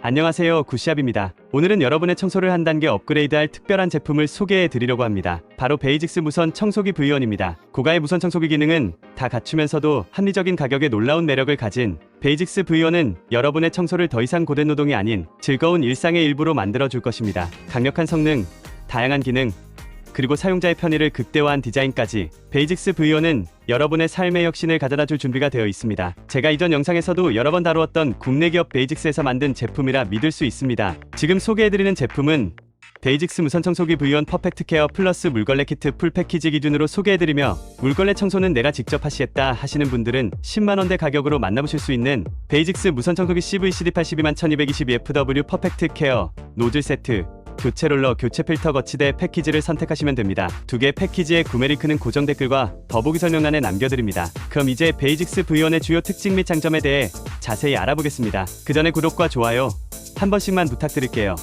안녕하세요 구시압입니다. 오늘은 여러분의 청소를 한 단계 업그레이드할 특별한 제품을 소개해 드리려고 합니다. 바로 베이직스 무선 청소기 V1입니다. 고가의 무선 청소기 기능은 다 갖추면서도 합리적인 가격에 놀라운 매력을 가진 베이직스 V1은 여러분의 청소를 더 이상 고된 노동이 아닌 즐거운 일상의 일부로 만들어 줄 것입니다. 강력한 성능, 다양한 기능, 그리고 사용자의 편의를 극대화한 디자인까지 베이직스 V1은 여러분의 삶의 혁신을 가져다 줄 준비가 되어 있습니다. 제가 이전 영상에서도 여러 번 다루었던 국내 기업 베이직스에서 만든 제품이라 믿을 수 있습니다. 지금 소개해드리는 제품은 베이직스 무선 청소기 V1 퍼펙트 케어 플러스 물걸레 키트 풀 패키지 기준으로 소개해드리며 물걸레 청소는 내가 직접 하시겠다 하시는 분들은 10만원대 가격으로 만나보실 수 있는 베이직스 무선 청소기 CVCD 82만 1222FW 퍼펙트 케어 노즐 세트 교체 롤러, 교체 필터 거치대 패키지를 선택하시면 됩니다. 두 개 패키지의 구매 링크는 고정 댓글과 더보기 설명란에 남겨드립니다. 그럼 이제 베이직스 V1의 주요 특징 및 장점에 대해 자세히 알아보겠습니다. 그 전에 구독과 좋아요 한 번씩만 부탁드릴게요.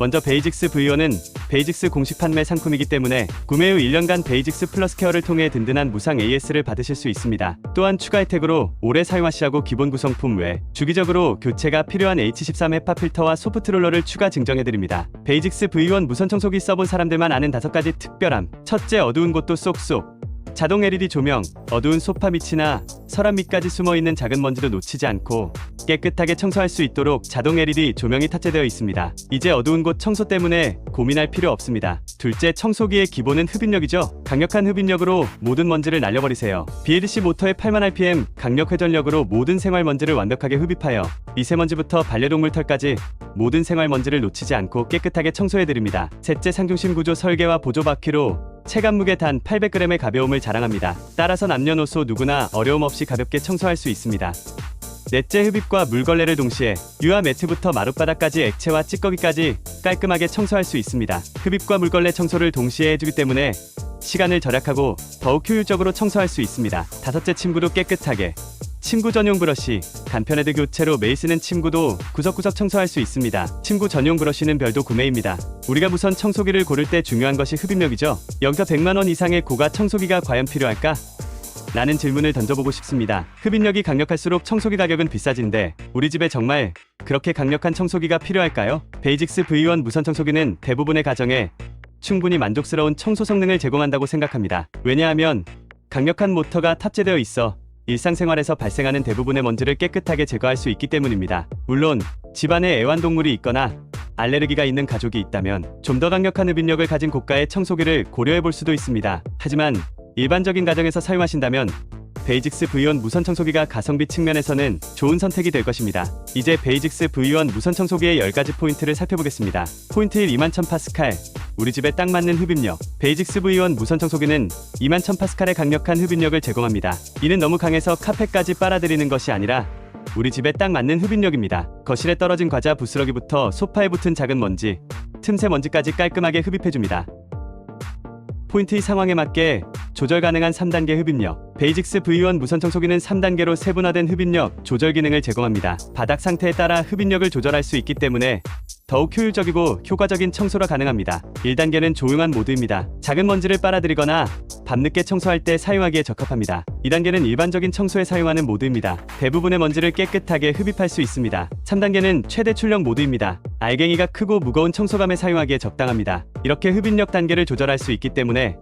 먼저 베이직스 V1은 베이직스 공식 판매 상품이기 때문에 구매 후 1년간 베이직스 플러스 케어를 통해 든든한 무상 AS를 받으실 수 있습니다. 또한 추가 혜택으로 오래 사용하시라고 기본 구성품 외 주기적으로 교체가 필요한 H13 헤파 필터와 소프트 롤러를 추가 증정해드립니다. 베이직스 V1 무선 청소기 써본 사람들만 아는 다섯 가지 특별함. 첫째 어두운 곳도 쏙쏙. 자동 LED 조명, 어두운 소파 밑이나 서랍 밑까지 숨어 있는 작은 먼지도 놓치지 않고 깨끗하게 청소할 수 있도록 자동 LED 조명이 탑재되어 있습니다. 이제 어두운 곳 청소 때문에 고민할 필요 없습니다. 둘째, 청소기의 기본은 흡입력이죠. 강력한 흡입력으로 모든 먼지를 날려버리세요. BLC 모터의 8만 RPM 강력 회전력으로 모든 생활 먼지를 완벽하게 흡입하여 미세먼지부터 반려동물 털까지 모든 생활 먼지를 놓치지 않고 깨끗하게 청소해드립니다. 셋째, 상중심 구조 설계와 보조 바퀴로 체감 무게 단 800g의 가벼움을 자랑합니다. 따라서 남녀노소 누구나 어려움 없이 가볍게 청소할 수 있습니다. 넷째 흡입과 물걸레를 동시에 유화 매트부터 마룻바닥까지 액체와 찌꺼기까지 깔끔하게 청소할 수 있습니다. 흡입과 물걸레 청소를 동시에 해주기 때문에 시간을 절약하고 더욱 효율적으로 청소할 수 있습니다. 다섯째 침구도 깨끗하게 침구 전용 브러쉬, 간편헤드 교체로 매일 쓰는 침구도 구석구석 청소할 수 있습니다. 침구 전용 브러쉬는 별도 구매입니다. 우리가 무선 청소기를 고를 때 중요한 것이 흡입력이죠. 여기서 100만 원 이상의 고가 청소기가 과연 필요할까? 라는 질문을 던져보고 싶습니다. 흡입력이 강력할수록 청소기 가격은 비싸진데 우리 집에 정말 그렇게 강력한 청소기가 필요할까요? 베이직스 V1 무선 청소기는 대부분의 가정에 충분히 만족스러운 청소 성능을 제공한다고 생각합니다. 왜냐하면 강력한 모터가 탑재되어 있어 일상생활에서 발생하는 대부분의 먼지를 깨끗하게 제거할 수 있기 때문입니다. 물론 집안에 애완동물이 있거나 알레르기가 있는 가족이 있다면 좀 더 강력한 흡입력을 가진 고가의 청소기를 고려해 볼 수도 있습니다. 하지만 일반적인 가정에서 사용하신다면 베이직스 V1 무선 청소기가 가성비 측면에서는 좋은 선택이 될 것입니다. 이제 베이직스 V1 무선 청소기의 10가지 포인트를 살펴보겠습니다. 포인트 1 21,000파스칼 우리 집에 딱 맞는 흡입력 베이직스 V1 무선 청소기는 21,000파스칼의 강력한 흡입력을 제공합니다. 이는 너무 강해서 카펫까지 빨아들이는 것이 아니라 우리 집에 딱 맞는 흡입력입니다. 거실에 떨어진 과자 부스러기부터 소파에 붙은 작은 먼지, 틈새 먼지까지 깔끔하게 흡입해줍니다. 포인트 2 상황에 맞게 조절 가능한 3단계 흡입력. 베이직스 V1 무선 청소기는 3단계로 세분화된 흡입력 조절 기능을 제공합니다. 바닥 상태에 따라 흡입력을 조절할 수 있기 때문에 더욱 효율적이고 효과적인 청소가 가능합니다. 1단계는 조용한 모드입니다. 작은 먼지를 빨아들이거나 밤늦게 청소할 때 사용하기에 적합합니다. 2단계는 일반적인 청소에 사용하는 모드입니다. 대부분의 먼지를 깨끗하게 흡입할 수 있습니다. 3단계는 최대 출력 모드입니다. 알갱이가 크고 무거운 청소감에 사용하기에 적당합니다. 이렇게 흡입력 단계를 조절할 수 있기 때문에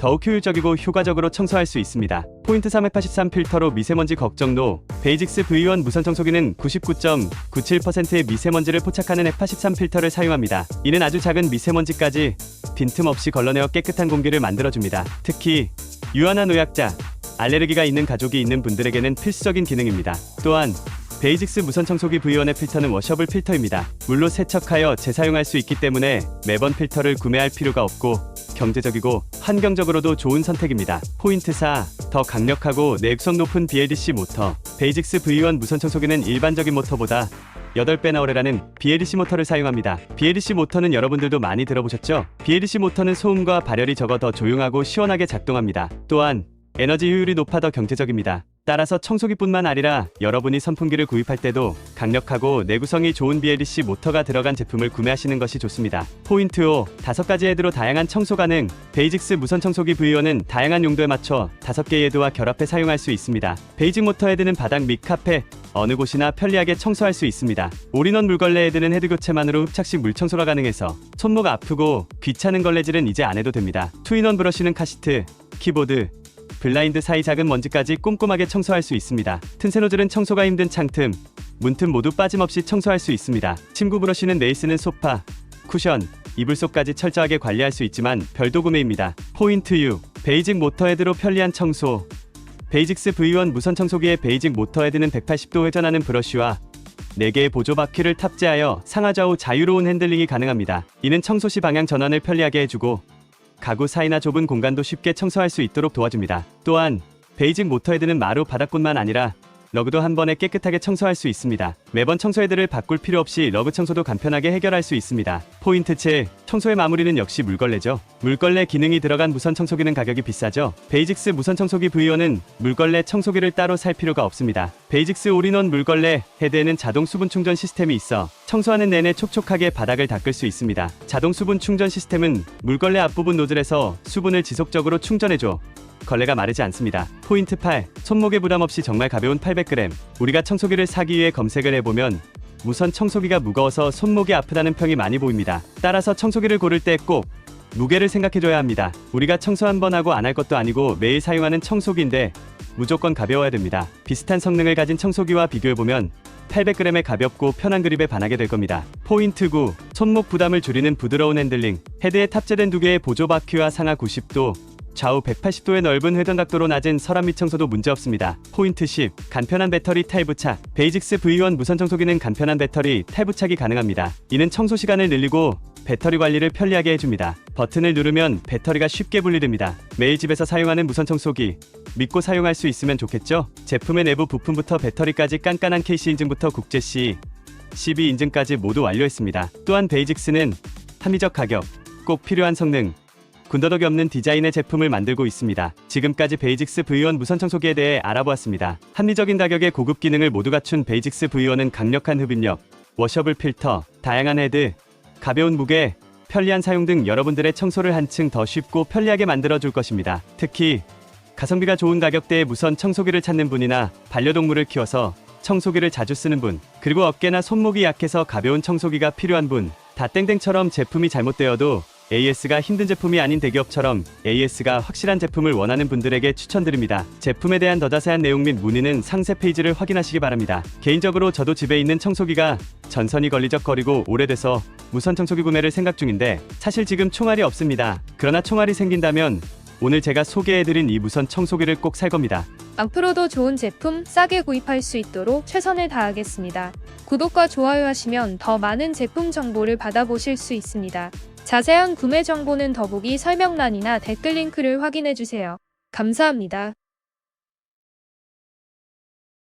더욱 효율적이고 효과적으로 청소할 수 있습니다. 포인트 383 필터로 미세먼지 걱정도 베이직스 V1 무선 청소기는 99.97%의 미세먼지를 포착하는 F83 필터를 사용합니다. 이는 아주 작은 미세먼지까지 빈틈없이 걸러내어 깨끗한 공기를 만들어줍니다. 특히 유한한 노약자, 알레르기가 있는 가족이 있는 분들에게는 필수적인 기능입니다. 또한 베이직스 무선 청소기 V1의 필터는 워셔블 필터입니다. 물로 세척하여 재사용할 수 있기 때문에 매번 필터를 구매할 필요가 없고 경제적이고 환경적으로도 좋은 선택입니다. 포인트 4. 더 강력하고 내구성 높은 BLDC 모터. 베이직스 V1 무선 청소기는 일반적인 모터보다 8배나 오래라는 BLDC 모터를 사용합니다. BLDC 모터는 여러분들도 많이 들어보셨죠? BLDC 모터는 소음과 발열이 적어 더 조용하고 시원하게 작동합니다. 또한 에너지 효율이 높아 더 경제적입니다. 따라서 청소기뿐만 아니라 여러분이 선풍기를 구입할 때도 강력하고 내구성이 좋은 BLDC 모터가 들어간 제품을 구매하시는 것이 좋습니다. 포인트 5. 다섯 가지 헤드로 다양한 청소 가능. 베이직스 무선 청소기 V1은 다양한 용도에 맞춰 다섯 개의 헤드와 결합해 사용할 수 있습니다. 베이직 모터 헤드는 바닥 및 카페, 어느 곳이나 편리하게 청소할 수 있습니다. 올인원 물걸레 헤드는 헤드 교체만으로 흡착식 물 청소가 가능해서 손목 아프고 귀찮은 걸레질은 이제 안 해도 됩니다. 투인원 브러쉬는 카시트, 키보드, 블라인드 사이 작은 먼지까지 꼼꼼하게 청소할 수 있습니다. 튼세 노즐은 청소가 힘든 창틈, 문틈 모두 빠짐없이 청소할 수 있습니다. 침구 브러쉬는 쓰는 소파, 쿠션, 이불 속까지 철저하게 관리할 수 있지만 별도 구매입니다. 포인트 U, 베이직 모터 헤드로 편리한 청소. 베이직스 V1 무선 청소기의 베이직 모터 헤드는 180도 회전하는 브러쉬와 4개의 보조 바퀴를 탑재하여 상하좌우 자유로운 핸들링이 가능합니다. 이는 청소 시 방향 전환을 편리하게 해주고 가구 사이나 좁은 공간도 쉽게 청소할 수 있도록 도와줍니다. 또한 베이직 모터 헤드는 마루 바닥뿐만 아니라 러그도 한 번에 깨끗하게 청소할 수 있습니다. 매번 청소 헤드를 바꿀 필요 없이 러그 청소도 간편하게 해결할 수 있습니다. 포인트 7. 청소의 마무리는 역시 물걸레죠. 물걸레 기능이 들어간 무선 청소기는 가격이 비싸죠. 베이직스 무선 청소기 V1은 물걸레 청소기를 따로 살 필요가 없습니다. 베이직스 올인원 물걸레 헤드에는 자동 수분 충전 시스템이 있어 청소하는 내내 촉촉하게 바닥을 닦을 수 있습니다. 자동 수분 충전 시스템은 물걸레 앞부분 노즐에서 수분을 지속적으로 충전해줘 걸레가 마르지 않습니다. 포인트 8. 손목에 부담 없이 정말 가벼운 800g. 우리가 청소기를 사기 위해 검색을 해보면 무선 청소기가 무거워서 손목이 아프다는 평이 많이 보입니다. 따라서 청소기를 고를 때 꼭 무게를 생각해줘야 합니다. 우리가 청소 한 번 하고 안 할 것도 아니고 매일 사용하는 청소기인데 무조건 가벼워야 됩니다. 비슷한 성능을 가진 청소기와 비교해보면 800g의 가볍고 편한 그립에 반하게 될 겁니다. 포인트 9. 손목 부담을 줄이는 부드러운 핸들링. 헤드에 탑재된 두 개의 보조 바퀴와 상하 90도, 좌우 180도의 넓은 회전 각도로 낮은 서랍 및 청소도 문제없습니다. 포인트 10. 간편한 배터리 탈부착. 베이직스 V1 무선 청소기는 간편한 배터리 탈부착이 가능합니다. 이는 청소 시간을 늘리고 배터리 관리를 편리하게 해줍니다. 버튼을 누르면 배터리가 쉽게 분리됩니다. 매일 집에서 사용하는 무선 청소기. 믿고 사용할 수 있으면 좋겠죠? 제품의 내부 부품부터 배터리까지 깐깐한 KC 인증부터 국제시, CB 인증까지 모두 완료했습니다. 또한 베이직스는 합리적 가격, 꼭 필요한 성능, 군더더기 없는 디자인의 제품을 만들고 있습니다. 지금까지 베이직스 V1 무선 청소기에 대해 알아보았습니다. 합리적인 가격에 고급 기능을 모두 갖춘 베이직스 V1은 강력한 흡입력, 워셔블 필터, 다양한 헤드, 가벼운 무게, 편리한 사용 등 여러분들의 청소를 한층 더 쉽고 편리하게 만들어줄 것입니다. 특히 가성비가 좋은 가격대의 무선 청소기를 찾는 분이나 반려동물을 키워서 청소기를 자주 쓰는 분, 그리고 어깨나 손목이 약해서 가벼운 청소기가 필요한 분, 다 땡땡처럼 제품이 잘못되어도 AS가 힘든 제품이 아닌 대기업처럼 AS가 확실한 제품을 원하는 분들에게 추천드립니다. 제품에 대한 더 자세한 내용 및 문의는 상세 페이지를 확인하시기 바랍니다. 개인적으로 저도 집에 있는 청소기가 전선이 걸리적거리고 오래돼서 무선 청소기 구매를 생각 중인데 사실 지금 총알이 없습니다. 그러나 총알이 생긴다면 오늘 제가 소개해드린 이 무선 청소기를 꼭 살 겁니다. 앞으로도 좋은 제품 싸게 구입할 수 있도록 최선을 다하겠습니다. 구독과 좋아요 하시면 더 많은 제품 정보를 받아보실 수 있습니다. 자세한 구매 정보는 더보기 설명란이나 댓글 링크를 확인해 주세요. 감사합니다.